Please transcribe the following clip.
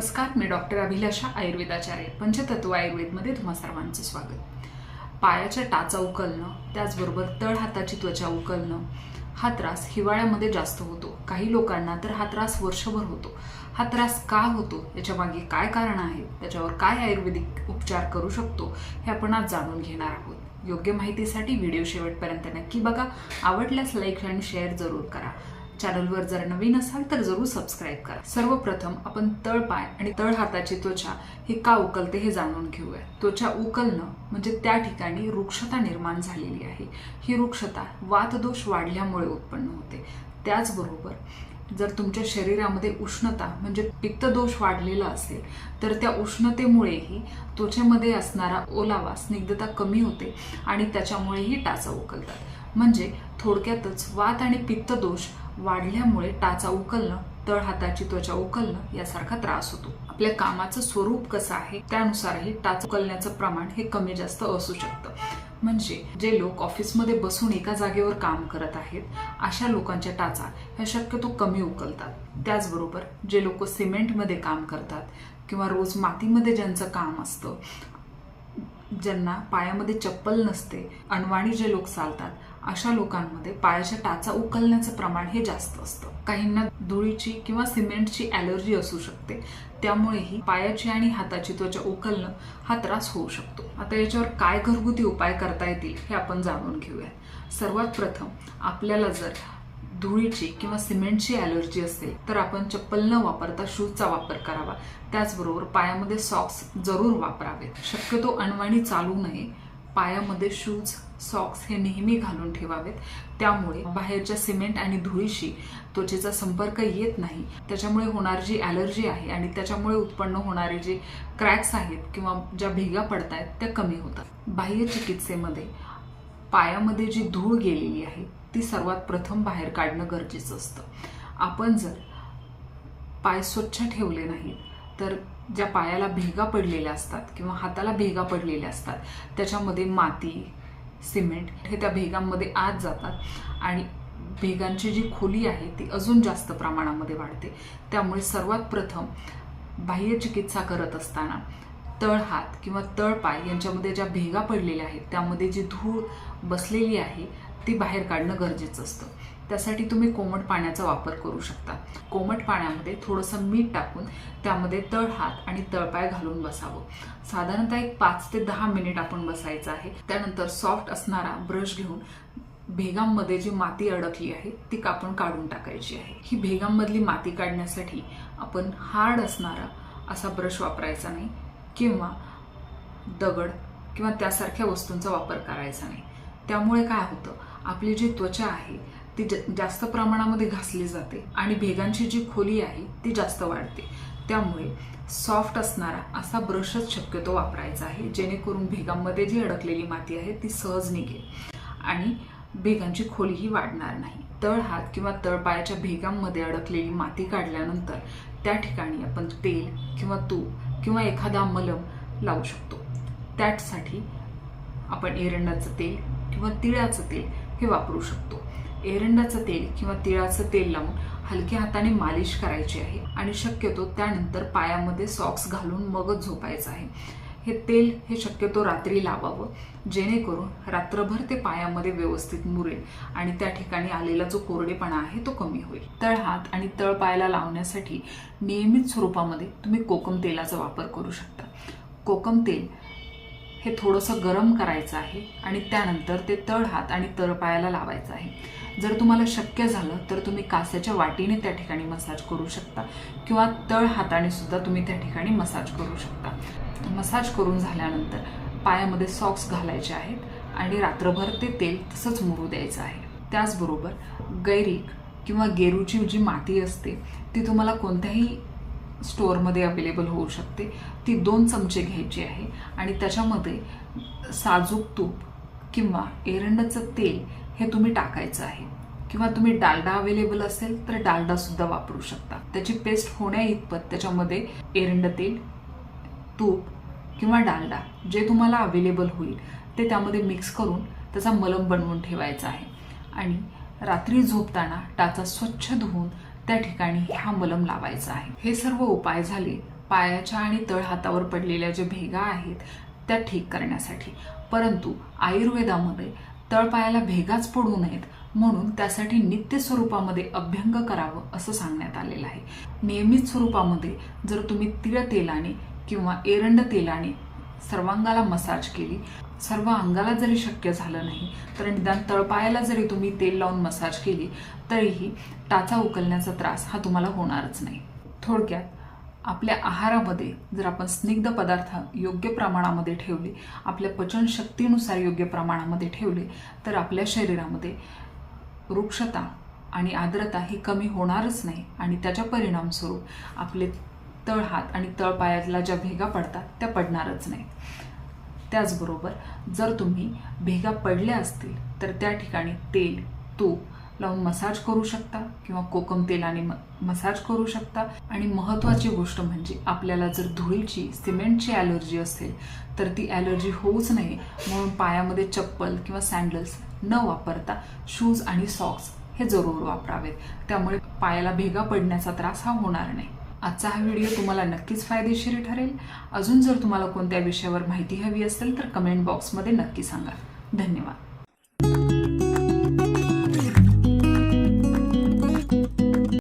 नमस्कार मी डॉक्टर अभिलाषा आयुर्वेदाचार्य पंचतत्व आयुर्वेदमध्ये तुम्हा सर्वांचं स्वागत. पायाच्या टाचा उकलणं त्याचबरोबर तळ हाताची त्वचा उकलणं हा त्रास हिवाळ्यामध्ये जास्त होतो. काही लोकांना तर हा त्रास वर्षभर होतो. हा त्रास का होतो? याच्या मागे काय कारण आहे? त्याच्यावर काय आयुर्वेदिक उपचार करू शकतो? हे आपण आज जाणून घेणार आहोत. योग्य माहितीसाठी व्हिडिओ शेवटपर्यंत नक्की बघा. आवडल्यास लाईक आणि शेअर जरूर करा. चॅनलवर जर नवीन असाल तर जरूर सबस्क्राईब करा. सर्वप्रथम आपण तळपाय आणि तळ हाताची त्वचा ही का उकलते हे जाणून घेऊया. त्वचा उकलणं म्हणजे त्या ठिकाणी रुक्षता निर्माण झालेली आहे. ही वृक्षता वातदोष वाढल्यामुळे उत्पन्न होते. त्याचबरोबर जर तुमच्या शरीरामध्ये उष्णता म्हणजे पित्तदोष वाढलेला असेल तर त्या उष्णतेमुळेही त्वचेमध्ये असणारा ओलावा स्निग्धता कमी होते आणि त्याच्यामुळेही टाचा उकलतात. म्हणजे थोडक्यातच वात आणि पित्तदोष वाढल्यामुळे टाचा उकलणं तळ हाताची त्वचा उकलणं यासारखा त्रास होतो. आपल्या कामाचं स्वरूप कसं आहे त्यानुसारही टाच उकलण्याचं प्रमाण हे कमी जास्त असू शकतं. म्हणजे जे लोक ऑफिसमध्ये बसून एका जागेवर काम करत आहेत अशा लोकांच्या टाचा ह्या शक्यतो कमी उकलतात. त्याचबरोबर जे लोक सिमेंटमध्ये काम करतात किंवा रोज मातीमध्ये ज्यांचं काम असतं ज्यांना पायामध्ये चप्पल नसते अनवाणी जे लोक चालतात अशा लोकांमध्ये पायाच्या टाचा उकलण्याचं प्रमाण हे जास्त असतं. काहींना धुळीची किंवा सिमेंटची ॲलर्जी असू शकते. त्यामुळेही पायाची आणि हाताची त्वचा उकलणं हा त्रास होऊ शकतो. आता याच्यावर काय घरगुती उपाय करता येतील हे आपण जाणून घेऊया सर्वात प्रथम आपल्याला जर धुळीची किंवा सिमेंटची ॲलर्जी असेल तर आपण चप्पल न वापरता शूजचा वापर करावा. त्याचबरोबर पायामध्ये सॉक्स जरूर वापरावेत. शक्यतो अनवाणी चालू नये. पायामध्ये शूज सॉक्स हे नेहमी घालून ठेवावेत. त्यामुळे बाहेरच्या सिमेंट आणि धुळीशी त्वचेचा संपर्क येत नाही. त्याच्यामुळे होणारी जी ॲलर्जी आहे आणि त्याच्यामुळे उत्पन्न होणारे जे क्रॅक्स आहेत किंवा ज्या भेगा पडत आहेत त्या कमी होतात. बाह्य चिकित्सेमध्ये पायामध्ये जी धूळ गेलेली आहे ती सर्वात प्रथम बाहेर काढणं गरजेचं असतं. आपण जर पाय स्वच्छ ठेवले नाहीत तर ज्या पायाला भेगा पडलेल्या असतात किंवा हाताला भेगा पडलेल्या असतात त्याच्यामध्ये माती सिमेंट हे त्या भेगांमध्ये आत जातात आणि भेगांची जी खोली आहे ती अजून जास्त प्रमाणामध्ये वाढते. त्यामुळे सर्वात प्रथम बाह्य चिकित्सा करत असताना तळ हात किंवा तळ पाय यांच्यामध्ये ज्या भेगा पडलेल्या आहेत त्यामध्ये जी धूळ बसलेली आहे ती बाहेर काढणं गरजेचं असतं. त्यासाठी तुम्ही कोमट पाण्याचा वापर करू शकता. कोमट पाण्यामध्ये थोडंसं मीठ टाकून त्यामध्ये तळ हात आणि तळपाय घालून बसावं. साधारणतः एक पाच ते दहा मिनिट आपण बसायचं आहे. त्यानंतर सॉफ्ट असणारा ब्रश घेऊन भेगांमध्ये जी माती अडकली आहे ती कापून काढून टाकायची आहे. ही भेगांमधली माती काढण्यासाठी आपण हार्ड असणारा असा ब्रश वापरायचा नाही किंवा दगड किंवा त्यासारख्या वस्तूंचा वापर करायचा नाही. त्यामुळे काय होतं? आपली जी त्वचा आहे ती ज- जास्त प्रमाणामध्ये घासली जाते आणि भेगांची जी खोली आहे ती जास्त वाढते. त्यामुळे सॉफ्ट असणारा असा ब्रशच शक्यतो वापरायचा आहे जेणेकरून भेगांमध्ये जी अडकलेली माती आहे ती सहज निघेल आणि भेगांची खोलीही वाढणार नाही. तळ हात किंवा तळपायाच्या भेगांमध्ये अडकलेली माती काढल्यानंतर त्या ठिकाणी आपण तेल किंवा तूप किंवा एखादा मलम लावू शकतो. त्यासाठी आपण एरंडाचं तेल किंवा तिळाचं तेल हे वापरू शकतो. एरंडाचं तेल किंवा तिळाचं तेल लावून हलक्या हाताने मालिश करायची आहे. आणि शक्यतो त्यानंतर पायामध्ये सॉक्स घालून मगच झोपायचं आहे. हे तेल हे शक्यतो रात्री लावावं. जेणेकरून रात्रभर ते पायामध्ये व्यवस्थित मुरेल आणि त्या ठिकाणी आलेला जो कोरडेपणा आहे तो कमी होईल. तळ हात आणि तळ पायाला लावण्यासाठी नियमित स्वरूपामध्ये तुम्ही कोकम तेलाचा वापर करू शकता. कोकम तेल हे थोडंसं गरम करायचं आहे आणि त्यानंतर ते तळ हात आणि तळपायाला लावायचं आहे. जर तुम्हाला शक्य झालं तर तुम्ही कास्याच्या वाटीने त्या ठिकाणी मसाज करू शकता किंवा तळ हाताने सुद्धा तुम्ही त्या ठिकाणी मसाज करू शकता. मसाज करून झाल्यानंतर पायामध्ये सॉक्स घालायचे आहेत आणि रात्रभर ते तेल तसंच मुरू द्यायचं आहे. त्याचबरोबर गैरिक किंवा गेरूची जी माती असते ती तुम्हाला कोणत्याही स्टोअरमध्ये अवेलेबल होऊ शकते. ती दोन चमचे घ्यायची आहे. आणि त्याच्यामध्ये साजूक तूप किंवा एरंडाचं तेल हे तुम्ही टाकायचं आहे. किंवा तुम्ही डालडा अवेलेबल असेल तर डालडा सुद्धा वापरू शकता. त्याची पेस्ट होण्या इतपत त्याच्यामध्ये एरंड तेल तूप किंवा डालडा जे तुम्हाला अवेलेबल होईल ते त्यामध्ये मिक्स करून त्याचा मलम बनवून ठेवायचा आहे. आणि रात्री झोपताना टाचा स्वच्छ धुवून त्या ठिकाणी हा मलम लावायचा आहे. हे सर्व उपाय झाले. पायाच्या आणि तळहातावर पडलेल्या ज्या भेगा आहेत त्या ठीक करण्यासाठी. परंतु आयुर्वेदामध्ये तळपायाला भेगाच पडू नयेत म्हणून त्यासाठी नित्य स्वरूपामध्ये अभ्यंग करावं असं सांगण्यात आलेलं आहे. नियमित स्वरूपामध्ये जर तुम्ही तिळ तेलाने किंवा एरंड तेलाने सर्वांगाला मसाज केली. सर्व अंगाला जरी शक्य झालं नाही तर निदान तळपायाला जरी तुम्ही तेल लावून मसाज केली तरीही टाचा उकलण्याचा त्रास हा तुम्हाला होणारच नाही. थोडक्यात आपल्या आहारामध्ये जर आपण स्निग्ध पदार्थ योग्य प्रमाणामध्ये ठेवले आपल्या पचनशक्तीनुसार योग्य प्रमाणामध्ये ठेवले तर आपल्या शरीरामध्ये वृक्षता आणि आर्द्रता ही कमी होणारच नाही आणि त्याच्या परिणामस्वरूप आपले तळहात आणि तळपायाला ज्या भेगा पडतात त्या पडणारच नाही. त्याचबरोबर जर तुम्ही भेगा पडल्या असतील तर त्या ठिकाणी तेल तूप लावून मसाज करू शकता किंवा कोकम तेलाने म मसाज करू शकता. आणि महत्त्वाची गोष्ट म्हणजे आपल्याला जर धुळीची सिमेंटची ॲलर्जी असेल तर ती ॲलर्जी होऊच नये. म्हणून पायामध्ये चप्पल किंवा सँडल्स न वापरता शूज आणि सॉक्स हे जरूर वापरावेत. त्यामुळे पायाला भेगा पडण्याचा त्रास हा होणार नाही. आजचा हा व्हिडिओ तुम्हाला नक्कीच फायदेशीर ठरेल. अजून जर तुम्हाला कोणत्या विषयावर माहिती हवी असेल तर कमेंट बॉक्समध्ये नक्की सांगा. धन्यवाद.